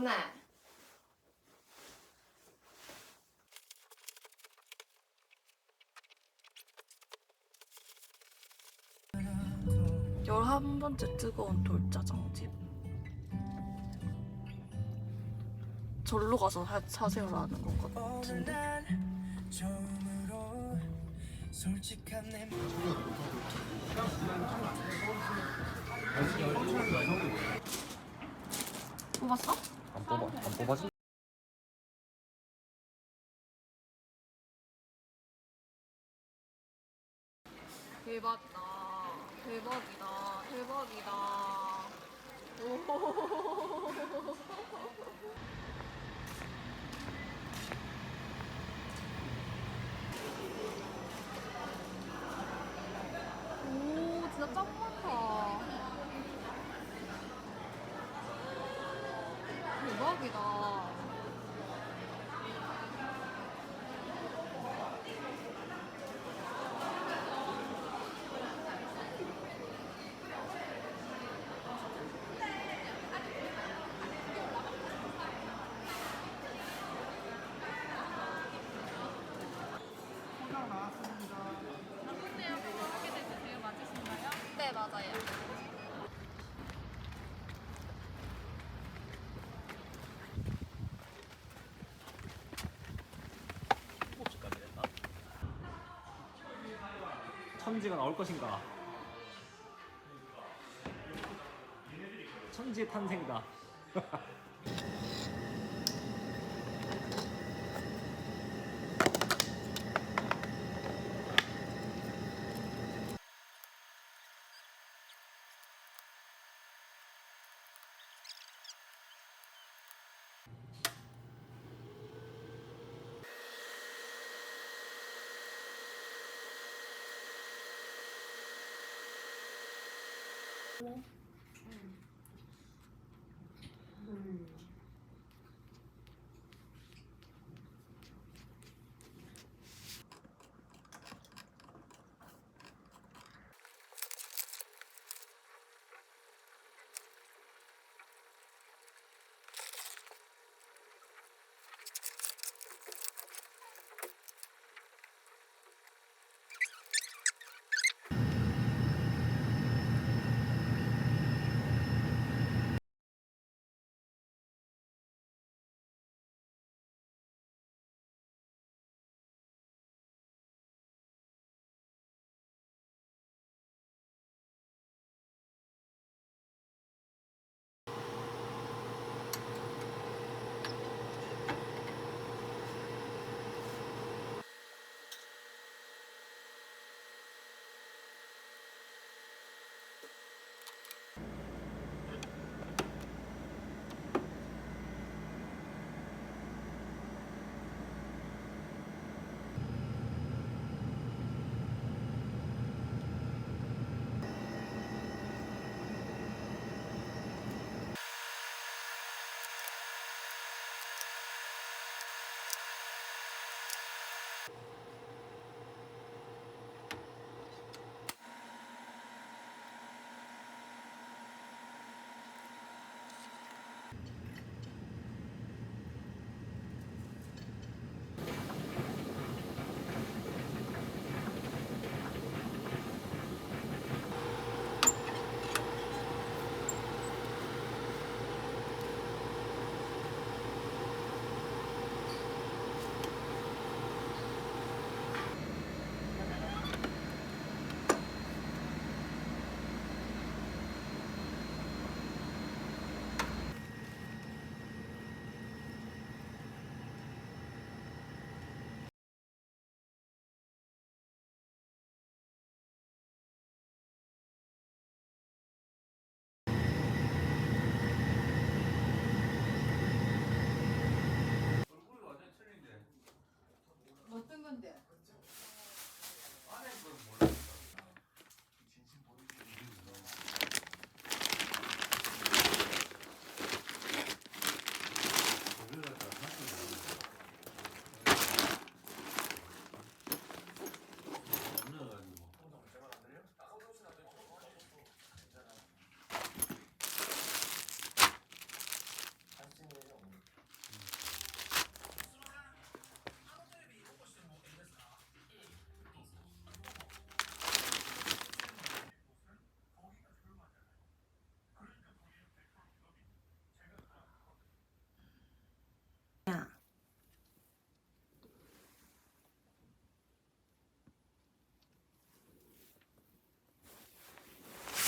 거구나. 열한 번째 뜨거운 돌짜장집. 절로 가서 사, 사세요라는 것 같은데. 뽑았어? 안 뽑아 안 뽑아지? 대박이다. 대박이다. 대박이다. 오. 오, 진짜 짱많다. 대박이다. 네, 맞아요. 천지가 나올 것인가? 천지 탄생이다. 어 건데?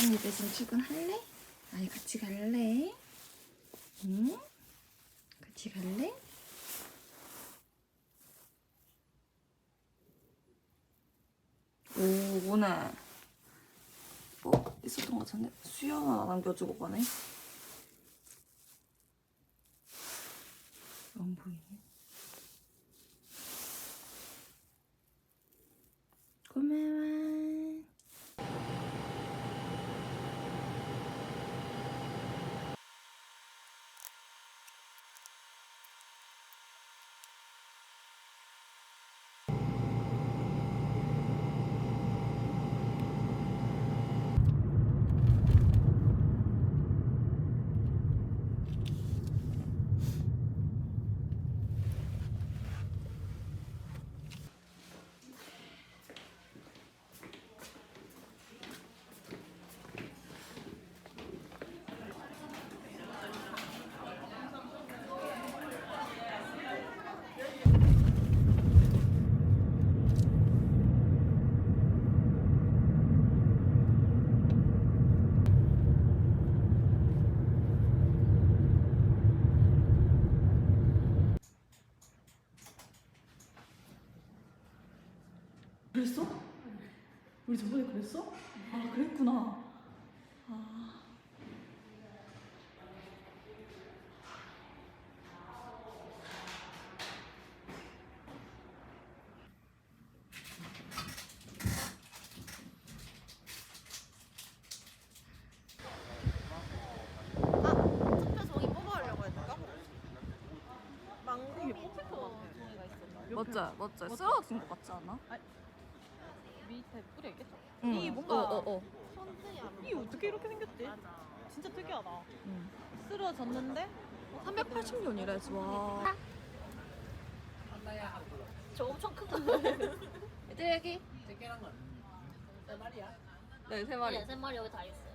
언니 대신 출근할래? 아니 같이 갈래? 응? 같이 갈래? 오 오네 뭐 있었던 것 같은데 수영 하나 남겨주고 가네 안 보이네 고마워 그랬어? 우리 저번에 그랬어? 아 그랬구나 아. 했다가 망고 것 같아 종이가 있었나? 멋져 쓰러진 것 같지 않아? 밑에 뿌려 있겠죠? 응. 이 뭔가 어, 어, 어. 이 어떻게 이렇게 생겼지? 진짜 특이하다 응. 쓰러졌는데 380년이래 와저 엄청 큰 거. 얘들 여기 네, 세 마리. 네, 세 마리 여기 다 있어요.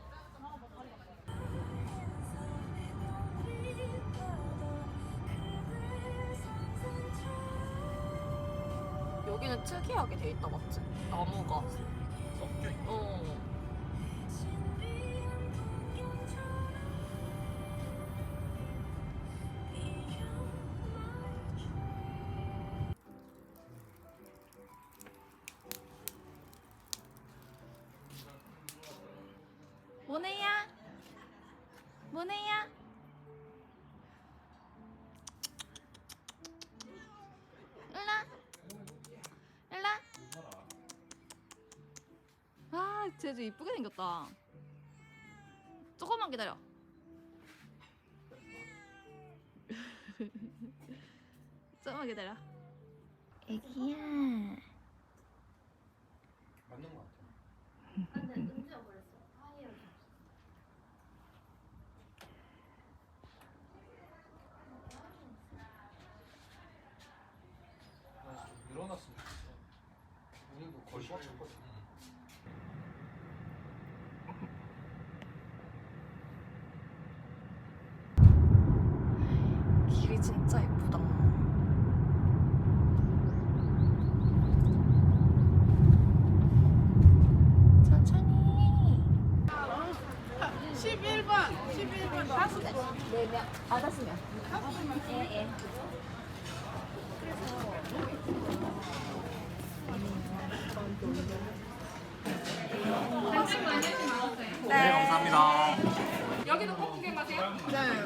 여기는 특이하게 돼 있다 맞지? 나무가. 어. 모네야? 모네야? 아, 쟤도 이쁘게 생겼다. 조금만 기다려. 조금만 기다려. 애기야. 맞는 것 같아. 근데 은지가 그랬어. 하이를 일어났으면 좋겠어. 우리도 거의 맞췄거든. 길이 진짜 예쁘다. 천천히. 11번 11번 다섯 아, 다시면. 예, 예. 네, 감사합니다. 여기도 꼭 구경하세요? 네.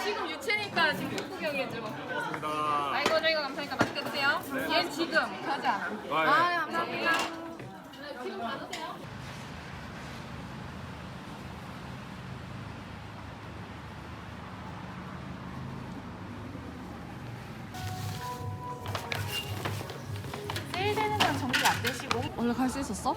지금 유채니까 지금 꼭 구경해줘. 감사합니다. 아이고 저희가 감사하니까 맛있게 드세요. 얘 지금 않아. 아, 예. 감사합니다. 지금 받으세요. 세일되는 건 정리 안 되시고. 오늘 갈 수 있었어?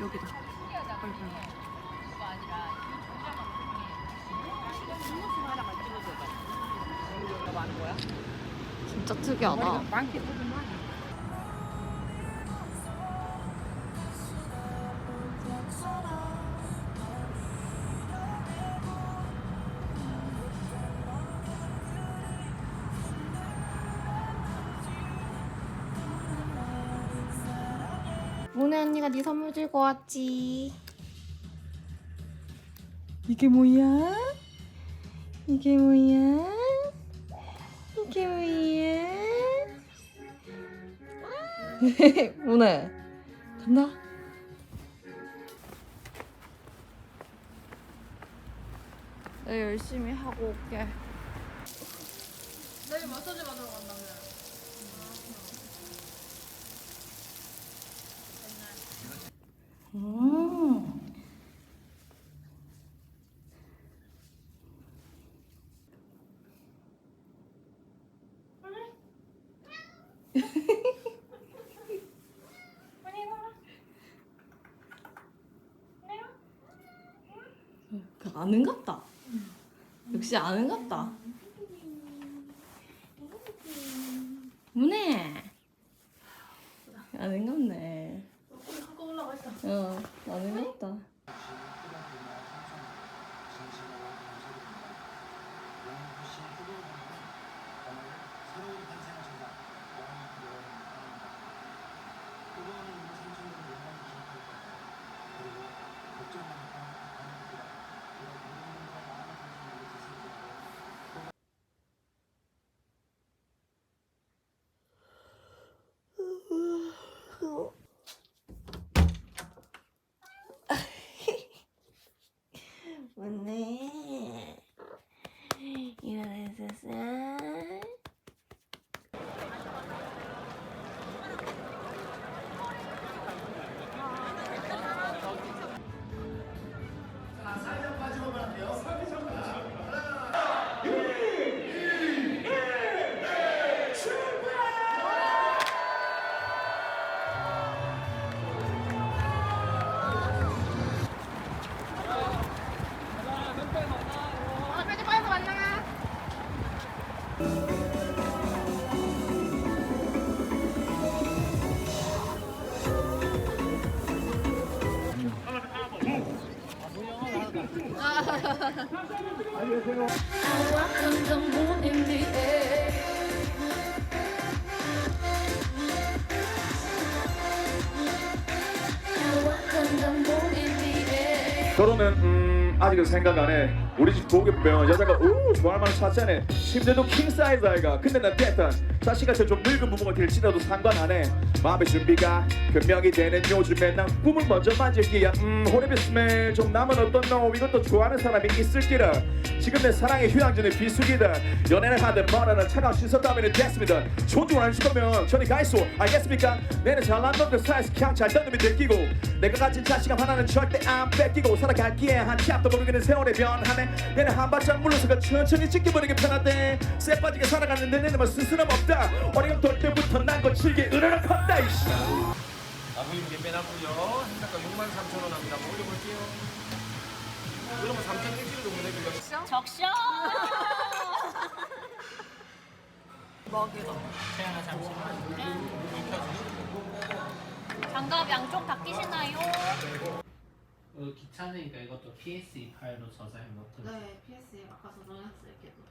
여기다. 빨리 빨리. 진짜 특이하다. 언니가 네 선물 들고 왔지. 이게 뭐야? 이게 뭐야? 이게 뭐야? 모네 간다. 내 열심히 하고 올게. 내일 마사지 받으러 간다며. 음. 그 아는갑다. 역시 아는갑다. 생각 안 해 우리 집 보기 보면 여자가 우 좋아할 만한 차잖아 침대도 킹 사이즈 아이가 근데 난 됐다 자식한테 좀 늙은 부모가 될지라도 상관 안해 마음의 준비가 변명이 되는 요즘에 난 꿈을 먼저 만질기야. 음 호레비 스멜 좀 남은 어떤 너 이것도 좋아하는 사람이 있을기라 지금 내 사랑의 휴양지는 비수기다. 연애를 하든 뭐라는 차가운 신선 따위는 됐습니다. 존중을 안 주시면 저리 가있소 알겠습니까? 내는 잘난 놈들 사이에서 그냥 잘된 놈이 느끼고. 내가 가진 자신감 하나는 절대 안 뺏기고. 살아갈기에 한 캡도 모르겠는 세월의 변함에 내는 한 발짝 물러서가 천천히 지켜보는 게 편하대 쎄 빠지게 살아갔는데 내는 뭐 스스럼 없다 어리금 돌 때부터 난 거칠게 으르렁 컸다 이씨 아버님께 빼놨고요. 행사가 6만 3천 원 합니다. 한번 올려볼게요. 그러면 3천 일주일 정도 내주려. 적셔. 막이다. 장갑 양쪽 다 끼시나요? 어, 귀찮으니까 이것도 PSD 파일로 저장해 놓고 네, PS에 아까 저장했어요, 걔도.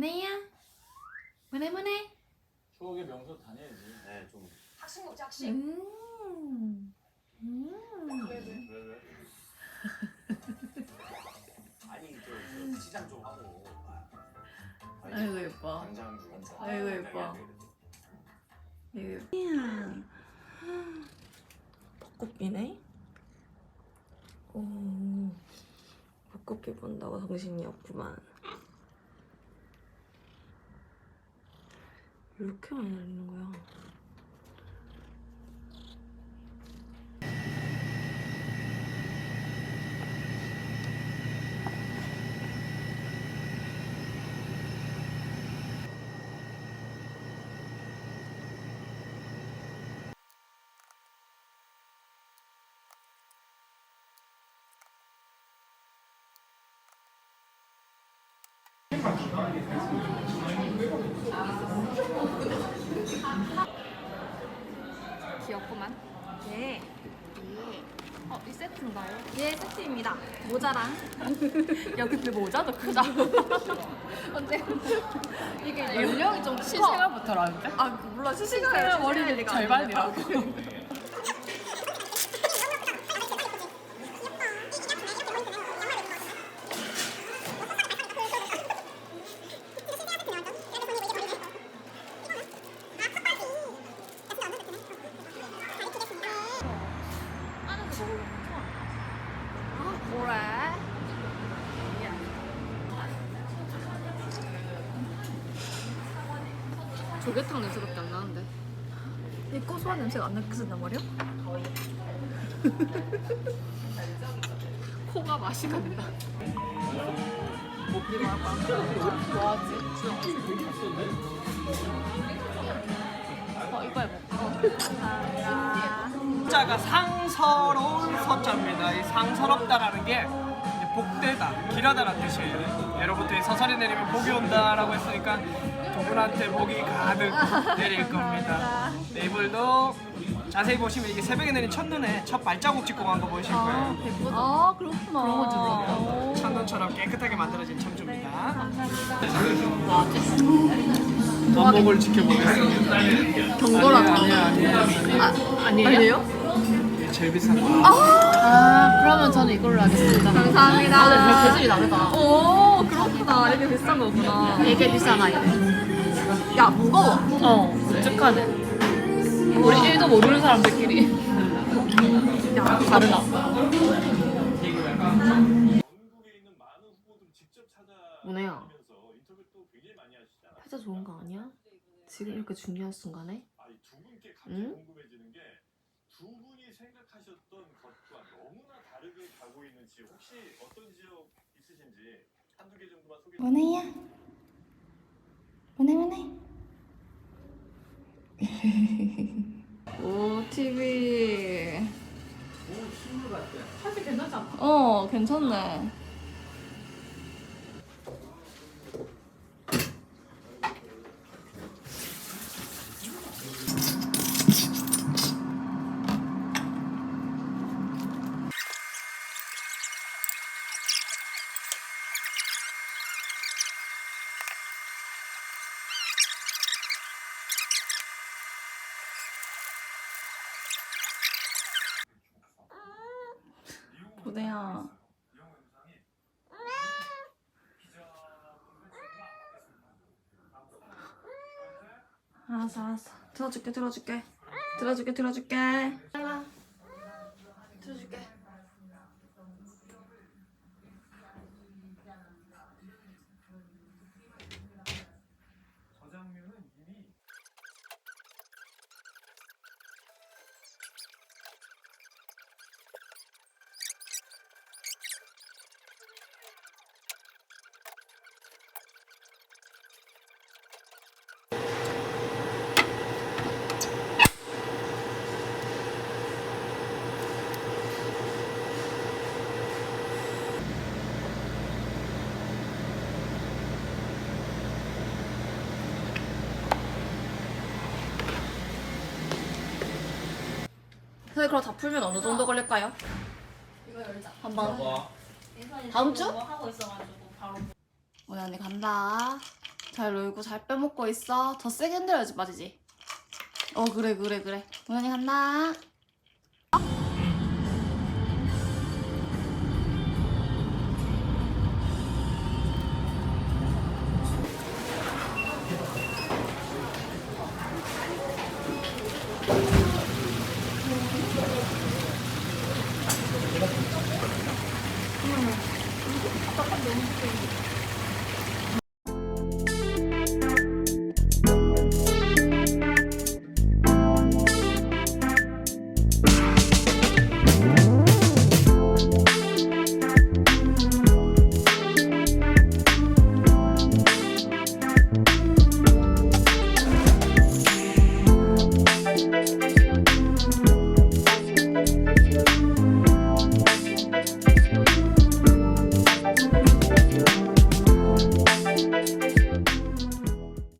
뭐네야? 뭐네 뭐네? 추억의 명소 다녀야지. 네, 좀. 학식 먹자 학식. 음. 음. 아니, 저, 저 시장 좀 하고. 아이고 예뻐. 당장 주면서. 아이고, 예뻐. 이야. 벚꽃비네. 오. 벚꽃비 본다고 정신이 없구만. 이렇게 많이 날리는 거야. 귀엽구만. 예. 예. 어, 이 세트인가요? 예, 세트입니다. 모자랑. 야, 근데 모자도 크다. 근데 이게 연령이 좀 커. 실생활부터라는데? 아, 그 몰라. 실생활 실생활 머리 절반이라고. 조개탕 냄새밖에 안 나는데. 이 고소한 냄새가 안 나겠단 말이야? 코가 맛이 간다. 어? 자가 상서로운 서자입니다. 이 상서롭다라는 게 복되다, 길하다라는 뜻이에요. 예로부터 이 서설이 내리면 복이 온다라고 했으니까 두 분한테 복이 가득 내릴 겁니다. 네이블도 자세히 보시면 이게 새벽에 내린 첫눈에 첫 발자국 찍고 간 거 보이실 거예요. 아, 그렇구나. 그런 거 들어. 첫눈처럼 깨끗하게 만들어진 청주입니다. 원목을 지켜보겠습니다. 경고라고. 아니야, 아니야. 아니에요? 아니에요? 이게 제일 비싼 거. 아, 그러면 저는 이걸로 하겠습니다. 감사합니다. 아, 근데 재질이 다르다. 오, 그렇구나. 이게 비싼 거구나. 이게 비싸나 이래. 야, 무거워. 어, 묵직하네. 우리 1도 모르는 사람들끼리. 야, 다르다. 문혜야 회사 좋은 거 아니야? 지금 이렇게 중요한 순간에? 응? 두 분이 생각하셨던 것과 너무나 다르게 가고 있는지 혹시 어떤 지역 있으신지 한두 개 정도만 소개 문혜야. 문혜 문혜. 오, TV. 사실 괜찮지 않아? 어, 괜찮네. 보내야. 알았어, 알았어. 들어줄게, 들어줄게. 들어줄게, 들어줄게. 선생님 그럼 다 풀면 어느 정도 걸릴까요? 한번. 다음 주? 하고 있어가지고 바로. 오늘 언니 간다. 잘 놀고 잘 빼먹고 있어. 더 세게 흔들어야지 빠지지. 어 그래 그래 그래. 오늘 언니 간다 응. 이거 너무 좋아.